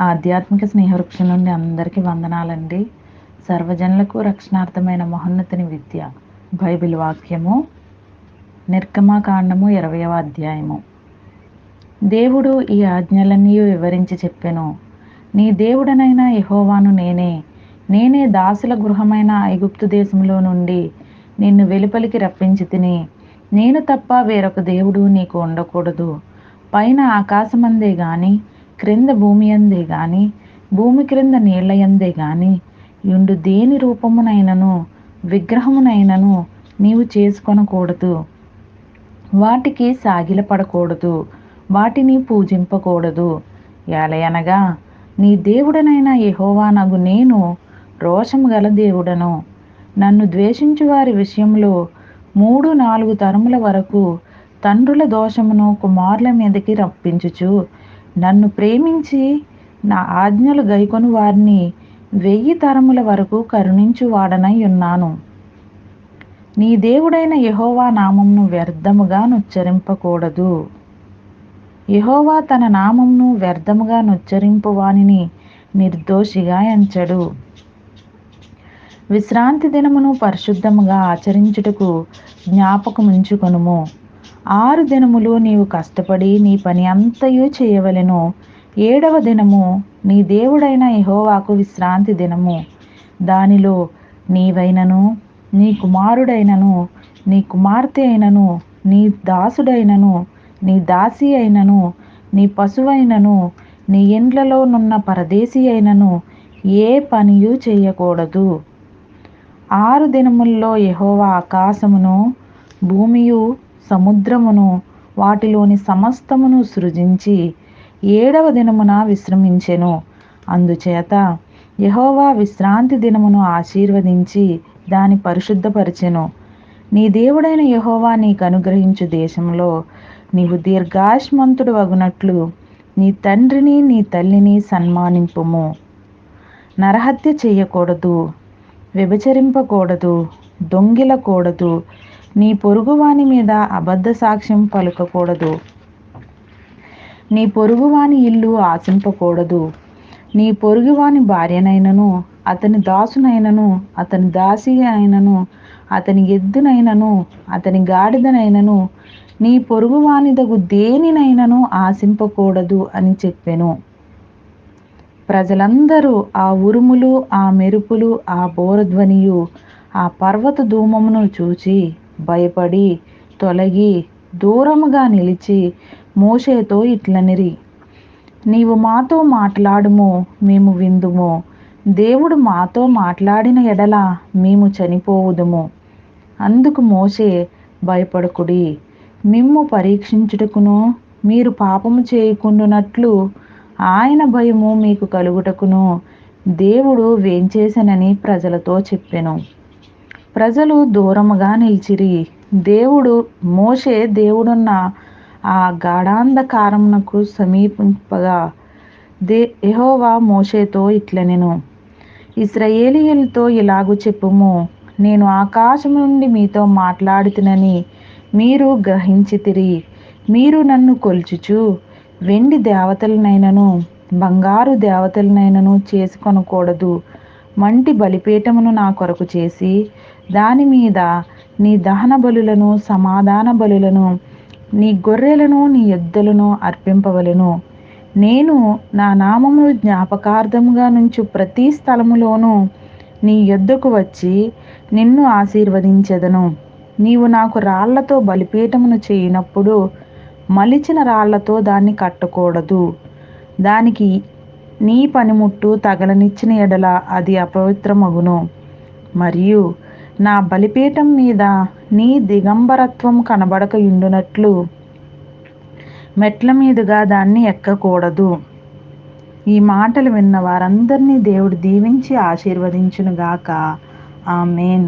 ఆధ్యాత్మిక స్నేహవృక్షం నుండి అందరికీ వందనాలండి. సర్వజనులకు రక్షణార్థమైన మహోన్నతిని విద్య. బైబిల్ వాక్యము నిర్గమాకాండము ఇరవయవ అధ్యాయము. దేవుడు ఈ ఆజ్ఞలన్నీ వివరించి చెప్పెను. నీ దేవుడనైన యహోవాను నేనే. నేనే దాసుల గృహమైన ఐగుప్తు దేశంలో నుండి నిన్ను వెలుపలికి రప్పించి తిని నేను తప్ప వేరొక దేవుడు నీకు ఉండకూడదు. పైన ఆకాశమందే గాని క్రింద భూమి అందే గాని భూమి క్రింద నీళ్ళయందే గాని యుండు దేని రూపమునైనను విగ్రహమునైనను నీవు చేసుకొనకూడదు. వాటికి సాగిలపడకూడదు. వాటిని పూజింపకూడదు. ఎలయనగా నీ దేవుడనైన యహోవానగు నేను రోషము గల దేవుడను. నన్ను ద్వేషించు వారి విషయంలో మూడు నాలుగు తరముల వరకు తండ్రుల దోషమును కుమారుల మీదకి రప్పించుచు నన్ను ప్రేమించి నా ఆజ్ఞలు గైకొని వారిని వెయ్యి తరముల వరకు కరుణించు వాడనై ఉన్నాను. నీ దేవుడైన యహోవా నామంను వ్యర్థముగా నుచ్చరింపకూడదు. యహోవా తన నామంను వ్యర్థముగా నుచ్చరింపు వానిని నిర్దోషిగా ఎంచడు. విశ్రాంతి దినమును పరిశుద్ధముగా ఆచరించుటకు జ్ఞాపకముంచుకొనుము. ఆరు దినములు నీవు కష్టపడి నీ పని అంతయు చేయవలెను. ఏడవ దినము నీ దేవుడైన యహోవాకు విశ్రాంతి దినము. దానిలో నీవైనను నీ కుమారుడైనను నీ కుమార్తె అయినను నీ దాసుడైనను నీ దాసి అయినను నీ పశువైనను నీ ఇండ్లలో నున్న పరదేశీ అయినను ఏ పనియు చేయకూడదు. ఆరు దినముల్లో యహోవా ఆకాశమును భూమియు సముద్రమును వాటిలోని సమస్తమును సృజించి ఏడవ దినమున విశ్రమించెను. అందుచేత యహోవా విశ్రాంతి దినమును ఆశీర్వదించి దాని పరిశుద్ధపరిచెను. నీ దేవుడైన యహోవా నీకు అనుగ్రహించు దేశంలో నీవు దీర్ఘాశ్మంతుడు వగునట్లు నీ తండ్రిని నీ తల్లిని సన్మానింపుము. నరహత్య చేయకూడదు విభచరింపకూడదు దొంగిలకూడదు నీ పొరుగువాని మీద అబద్ధ సాక్ష్యం పలుకకూడదు. నీ పొరుగువాని ఇల్లు ఆశింపకూడదు. నీ పొరుగువాని భార్యనైనను అతని దాసునైనను అతని దాసి అయినను అతని ఎద్దునైనను అతని గాడిదనైనను నీ పొరుగువానిదగు దేనినైనను ఆశింపకూడదు అని చెప్పెను. ప్రజలందరూ ఆ ఉరుములు ఆ మెరుపులు ఆ బోరధ్వనియు ఆ పర్వత ధూమమును చూచి భయపడి తొలగి దూరముగా నిలిచి మోషేతో ఇట్లనిరి నీవు మాతో మాట్లాడుము మేము విందుము. దేవుడు మాతో మాట్లాడిన ఎడల మేము చనిపోవుదుము. అందుకు మోసే భయపడకుడి. మిమ్ము పరీక్షించుటకును మీరు పాపము చేయకుండునట్లు ఆయన భయము మీకు కలుగుటకును దేవుడు వేంచేసనని ప్రజలతో చెప్పెను. ప్రజలు దూరముగా నిలిచిరి. దేవుడు మోషే దేవుడున్న ఆ గాఢాంధకారమునకు సమీపింపగా దే యహోవా మోషేతో ఇట్లనెను ఇస్రయేలీయులతో ఇలాగు చెప్పుము. నేను ఆకాశం నుండి మీతో మాట్లాడుతునని మీరు గ్రహించితిరి. మీరు నన్ను కొల్చుచు. వెండి దేవతలనైనను బంగారు దేవతలనైనను చేసుకొనకూడదు. మంటి బలిపీఠమును నా కొరకు చేసి దాని మీద నీ దహన బలులను సమాధాన బలులను నీ గొర్రెలను నీ ఎద్దులను అర్పింపవలెను. నేను నా నామము జ్ఞాపకార్థముగా నుంచు ప్రతి స్థలములోనూ నీ యొద్దకు వచ్చి నిన్ను ఆశీర్వదించెదను. నీవు నాకు రాళ్ళతో బలిపీఠమును చేయనప్పుడు మలిచిన రాళ్ళతో దాన్ని కట్టకూడదు. దానికి నీ పనిముట్టు తగలనిచ్చిన ఎడల అది అపవిత్రమగును. మరియు నా బలిపీఠం మీద నీ దిగంబరత్వం కనబడక ఇండునట్లు మెట్ల మీదుగా దాన్ని ఎక్కకూడదు. ఈ మాటలు విన్న వారందరినీ దేవుడు దీవించి ఆశీర్వదించునుగాక. ఆమెన్.